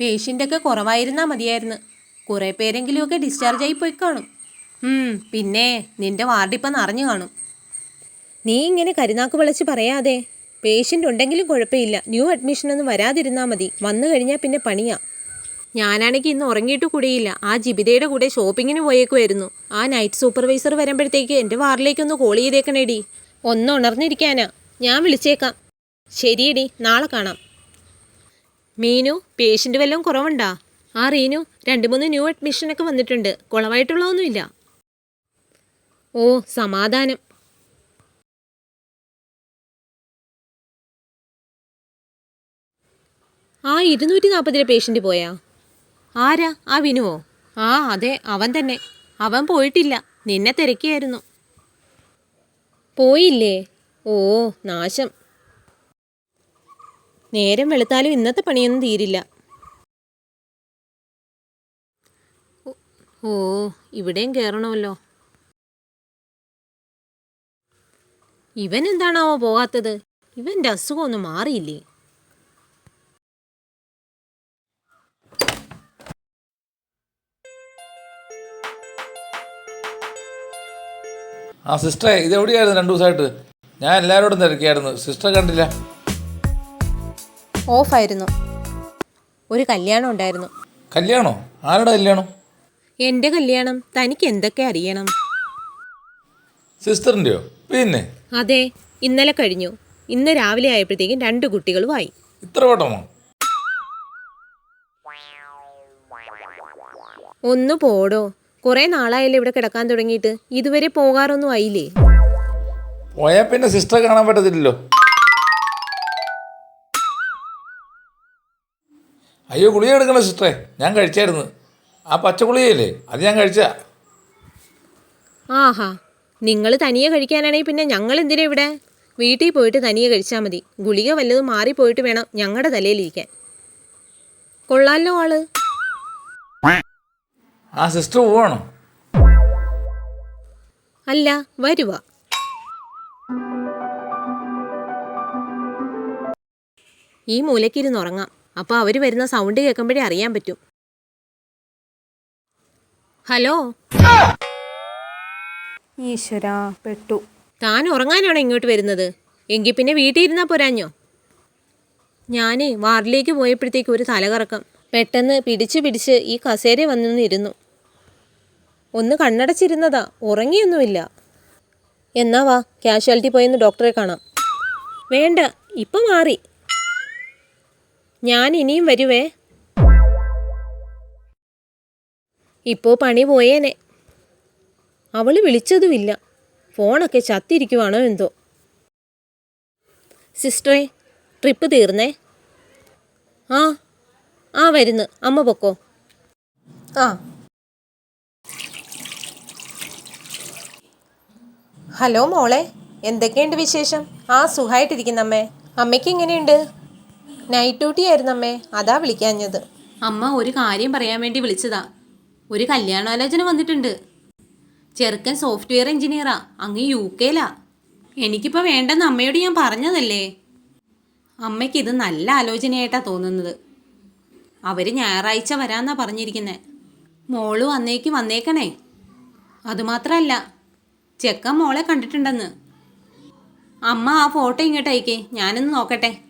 പേഷ്യന്റൊക്കെ കുറവായിരുന്നാൽ മതിയായിരുന്നു. കുറേ പേരെങ്കിലുമൊക്കെ ഡിസ്ചാർജ് ആയി പോയി കാണും. പിന്നെ നിന്റെ വാർഡിപ്പം നിറഞ്ഞു കാണും. നീ ഇങ്ങനെ കരുനാക്ക് വിളച്ച് പറയാതെ പേഷ്യന്റ് ഉണ്ടെങ്കിലും കുഴപ്പമില്ല. ന്യൂ അഡ്മിഷനൊന്നും വരാതിരുന്നാൽ മതി. വന്നു കഴിഞ്ഞാൽ പിന്നെ പണിയാ. ഞാനാണെങ്കിൽ ഇന്ന് ഉറങ്ങിയിട്ട് കൂടിയില്ല. ആ ജിബിതയുടെ കൂടെ ഷോപ്പിങ്ങിന് പോയേക്കുമായിരുന്നു ആ നൈറ്റ് സൂപ്പർവൈസർ വരുമ്പോഴത്തേക്ക് എന്റെ വാറിലേക്കൊന്ന് കോൾ ചെയ്തേക്കണേടി. ഒന്ന് ഉണർന്നിരിക്കാനാ. ഞാൻ വിളിച്ചേക്കാം. ശരിയെടി നാളെ കാണാം. മീനു പേഷ്യന്റ് വല്ലതും കുറവുണ്ടാ? ആ റീനു രണ്ട് മൂന്ന് ന്യൂ അഡ്മിഷനൊക്കെ വന്നിട്ടുണ്ട്. കുളവായിട്ടുള്ളതൊന്നുമില്ല. ഓ സമാധാനം. ആ ഇരുന്നൂറ്റി നാൽപ്പതിലെ പേഷ്യന്റ് പോയാ? ആരാ? ആ വിനുവോ? ആ അതെ അവൻ തന്നെ. അവൻ പോയിട്ടില്ല. നിന്നെ തിരക്കിയായിരുന്നു. പോയില്ലേ? ഓ നാശം. നേരം വെളുത്താലും ഇന്നത്തെ പണിയൊന്നും തീരില്ല. ഓ- ഓ ഇവിടെയും കയറണമല്ലോ ഇവൻ എന്താണാവോ പോകാത്തത് ഇവന്റെ അസുഖമൊന്നും മാറിയില്ലേ? ആ സിസ്റ്ററെ ഇത് എവിടെയായിരുന്നു രണ്ടു ദിവസമായിട്ട്? ഞാൻ എല്ലാവരോടും തിരക്കിയായിരുന്നു. സിസ്റ്റർ കണ്ടില്ല. ഓഫായിരുന്നു. ഒരു കല്യാണം ഉണ്ടായിരുന്നു. കല്യാണോ? ആരുടെ കല്യാണം? എന്റെ കല്യാണം തനിക്ക് എന്തൊക്കെ അറിയണം? സിസ്റ്ററിന്റെയോ? പിന്നെ? അതെ ഇന്നലെ കഴിഞ്ഞു. ഇന്ന് രാവിലെ ആയപ്പോഴത്തേക്കും രണ്ട് കുട്ടികളുമായി ഇത്ര വട്ടമോ? ഒന്ന് പോടോ. കുറെ നാളായല്ലേ ഇവിടെ കിടക്കാൻ തുടങ്ങിയിട്ട്. ഇതുവരെ പോകാറൊന്നും ആയില്ലേ? പോയാ പിന്നെ സിസ്റ്റർ കാണാൻ പറ്റത്തില്ലല്ലോ. അയ്യോ ഗുളിക എടുക്കണ സിസ്റ്ററെ ഞാൻ കഴിച്ചായിരുന്നു. ആ പച്ച ഗുളികയില്ലേ അത് ഞാൻ കഴിച്ചാ. ആഹാ നിങ്ങൾ തനിയെ കഴിക്കാനാണെങ്കിൽ പിന്നെ ഞങ്ങൾ എന്തിനാ ഇവിടെ? വീട്ടിൽ പോയിട്ട് തനിയെ കഴിച്ചാൽ മതി. ഗുളിക വല്ലതും മാറിപ്പോയിട്ട് വേണം ഞങ്ങളുടെ തലയിലിരിക്കാൻ. കൊള്ളാലോ ആൾ. ആ സിസ്റ്റർ പോവാണോ? അല്ല വരുവ. ഈ മൂലക്കിരുന്ന് ഉറങ്ങാം. അപ്പോൾ അവർ വരുന്ന സൗണ്ട് കേൾക്കുമ്പോഴേ അറിയാൻ പറ്റും. ഹലോ? ഈശ്വര പെട്ടു. താൻ ഉറങ്ങാനാണോ ഇങ്ങോട്ട് വരുന്നത്? എങ്കിൽ പിന്നെ വീട്ടിൽ ഇരുന്നാൽ പോരാഞ്ഞോ? ഞാനേ വാർഡിലേക്ക് പോയപ്പോഴത്തേക്ക് ഒരു തലകറക്കം. പെട്ടെന്ന് പിടിച്ച് പിടിച്ച് ഈ കസേര വന്നു ഇരുന്നു. ഒന്ന് കണ്ണടച്ചിരുന്നതാ ഉറങ്ങിയൊന്നുമില്ല. എന്നാ വാ കാഷ്വാലിറ്റി പോയെന്ന് ഡോക്ടറെ കാണാം. വേണ്ട ഇപ്പം മാറി. ഞാൻ ഇനിയും വരുവേ. ഇപ്പോൾ പണി പോയേനെ. അവൾ വിളിച്ചതുമില്ല. ഫോണൊക്കെ ചത്തിരിക്കുവാണോ എന്തോ. സിസ്റ്ററെ ട്രിപ്പ് തീർന്നേ. ആ ആ വരുന്നു. അമ്മ പൊക്കോ. ആ. ഹലോ മോളെ എന്തൊക്കെയുണ്ട് വിശേഷം? ആ സുഖമായിട്ടിരിക്കുന്ന അമ്മേ അമ്മയ്ക്ക് എങ്ങനെയുണ്ട്? നൈറ്റ് ഡ്യൂട്ടി ആയിരുന്നു അമ്മേ. അതാ വിളിക്കാഞ്ഞത്. അമ്മ ഒരു കാര്യം പറയാൻ വേണ്ടി വിളിച്ചതാ. ഒരു കല്യാണാലോചന വന്നിട്ടുണ്ട്. ചെറുക്കൻ സോഫ്റ്റ്വെയർ എഞ്ചിനീയറാ അങ്ങ് യു കെയിലാ. എനിക്കിപ്പോൾ വേണ്ടെന്ന് അമ്മയോട് ഞാൻ പറഞ്ഞതല്ലേ? അമ്മയ്ക്ക് ഇത് നല്ല ആലോചനയായിട്ടാണ് തോന്നുന്നത്. അവർ ഞായറാഴ്ച വരാമെന്നാണ് പറഞ്ഞിരിക്കുന്നത് മോൾ വന്നേക്ക് വന്നേക്കണേ. അതുമാത്രമല്ല ചെക്കൻ മോളെ കണ്ടിട്ടുണ്ടെന്ന്. അമ്മ ആ ഫോട്ടോ ഇങ്ങോട്ട് അയക്കേ ഞാനൊന്ന് നോക്കട്ടെ.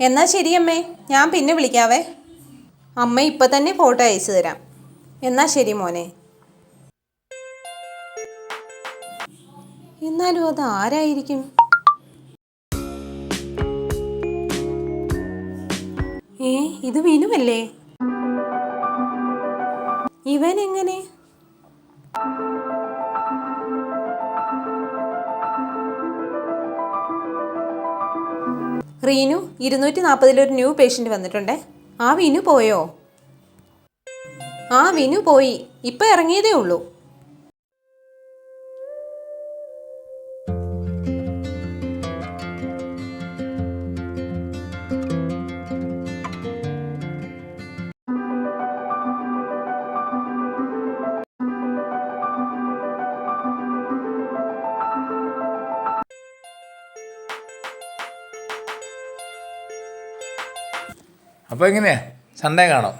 എന്നാ ശരിയമ്മേ ഞാൻ പിന്നെ വിളിക്കാവേ. അമ്മ ഇപ്പം തന്നെ ഫോട്ടോ അയച്ചു തരാം. എന്നാൽ ശരി മോനെ. എന്നാലും അത് ആരായിരിക്കും? ഏ ഇത് വിനുവല്ലേ? ഇവൻ എങ്ങനെ? റീനു ഇരുന്നൂറ്റി നാൽപ്പതിലൊരു ന്യൂ പേഷ്യന്റ് വന്നിട്ടുണ്ട്. ആ വിനു പോയോ? ആ വിനു പോയി. ഇപ്പം ഇറങ്ങിയതേ ഉള്ളൂ. അപ്പോൾ എങ്ങനെയാണ് സൺഡേ കാണാം.